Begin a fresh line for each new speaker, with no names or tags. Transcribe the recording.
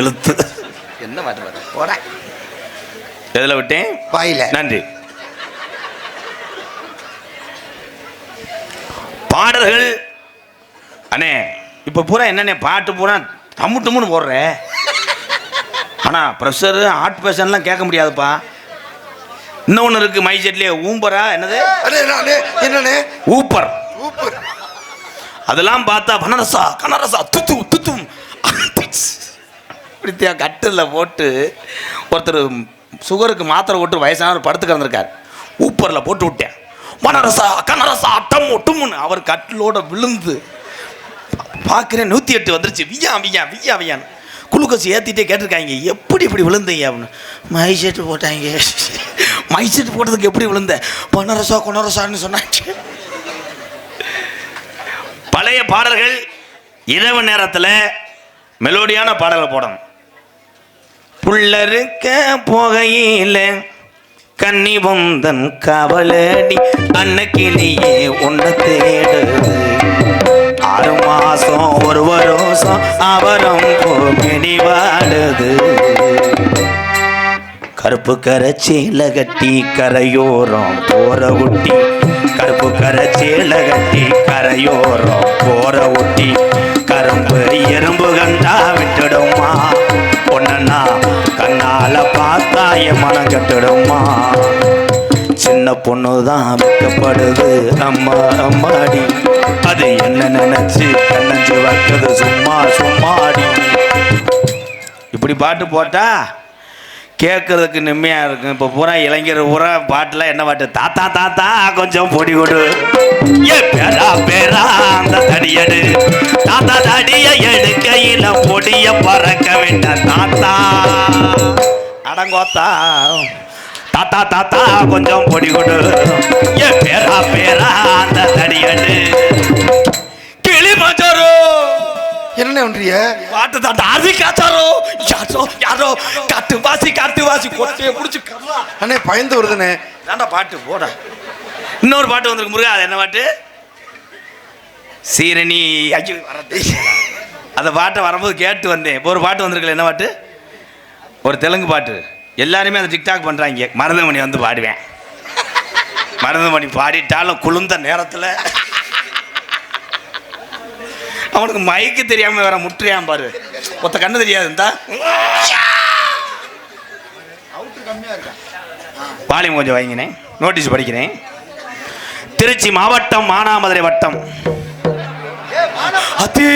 இழுத்து
என்ன பாட்டு பாரு போட.
எதில் விட்டேன்?
வாயில.
நன்றி. பாடல்கள். அண்ணே இப்போ பூரா என்னண்ணே பாட்டு பூரா தம்மு டம்முன்னு போடுற. ஆனால் ப்ரெஷரு ஹார்ட் பேஷன்லாம் கேட்க முடியாதுப்பா. இன்னொன்று இருக்கு மை செட்லேயே ஊம்பரா என்னது?
என்னண்ணே?
ஊப்பர்.
சூப்பர்
அதெல்லாம் பார்த்தா பனரசா கனரசா துத்து இப்படித்தியா கட்டில் போட்டு ஒருத்தர் சுகருக்கு மாத்திரை போட்டு வயசானவர் படுத்து கிடந்திருக்கார். ஊப்பரில் போட்டு விட்டேன். மனரசா கனரசா அட்டம் ஒட்டுமுன்னு அவர் கட்டிலோட விழுந்து பார்க்குறேன் நூற்றி எட்டு வந்துருச்சு. வியா வியா வியா வியான்னு. குளுக்கோஸ் ஏற்றிட்டே கேட்டிருக்காங்க எப்படி இப்படி விழுந்தீங்க? அப்படின்னு. மை ஷர்ட் போட்டாங்க. மை ஷர்ட் போட்டதுக்கு எப்படி விழுந்த பனரசா கொனரசான்னு சொன்னாங்க. பழைய பாடல்கள் இரவு நேரத்தில் மெலோடியான பாடலை போடணும். புள்ளருக்க போகையில கன்னி பொந்தன் கவலடி அன்னக்கிளியே உன்னை தேடுது. ஆறு மாசம் ஒரு வருஷம் அவரம் போகடி கருப்பு கரைச்சீல கட்டி கரையோரம் போற ஊட்டி. கருப்பு கரைச்சீல கட்டி கரையோரம் போற ஊட்டி. கரும்பு எறும்பு கண்டா விட்டுடுமா என் மனம் கட்டுடுமா சின்ன பொண்ணு தான் வைக்கப்படுது. அம்மா அம்மாடி. அது என்ன நினைச்சு கண்ணஞ்சு வைக்கிறது சும்மா சும்மாடி. இப்படி பாட்டு போட்டா கேட்கறதுக்கு நிம்மையாக இருக்கும். இப்போ பூரா இளைஞர் பூரா பாட்டில் என்ன பாட்டு? தாத்தா தாத்தா கொஞ்சம் பொடி கொடு. ஏ பேரா பேரா அந்த தடியடு. தாத்தா தடிய எடுக்கையில் பொடிய பறக்க விட்ட தாத்தா. அடங்கோத்தா தாத்தா தாத்தா கொஞ்சம் பொடி கொடு. ஏ பேரா பேரா அந்த தடியடு கிளி மஜரோ
என்னண்ணே ஒன்றிய
பாட்டு தான் டார்வி காச்சாரோ. யாரோ யாரோ காட்டு வாசி காட்டு வாசி கொட்டையை பிடிச்சி
அண்ணே பயந்து வருதுண்ணே.
தாண்டா பாட்டு போடா. இன்னொரு பாட்டு வந்திருக்கு முருகா அது என்ன பாட்டு? சீரணி ஐயோ வரது அந்த பாட்டை வரும்போது கேட்டு வந்தேன். இப்போ ஒரு பாட்டு வந்திருக்கல என்ன பாட்டு? ஒரு தெலுங்கு பாட்டு. எல்லாருமே அந்த டிக்டாக் பண்ணுறாங்க மருதமணி வந்து பாடுவேன். மருதமணி பாடிட்டாலும் குளிர்ந்த நேரத்தில் அவனுக்கு மைக்கு தெரியாம வேற முட்டுறியான் பாரு. ஒத்த கண்ணு தெரியாது இந்தா. வால்யூம் கொஞ்சம் வைங்கினேன். நோட்டீஸ் படிக்கிறேன். திருச்சி மாவட்டம் மானாமதுரை வட்டம். அது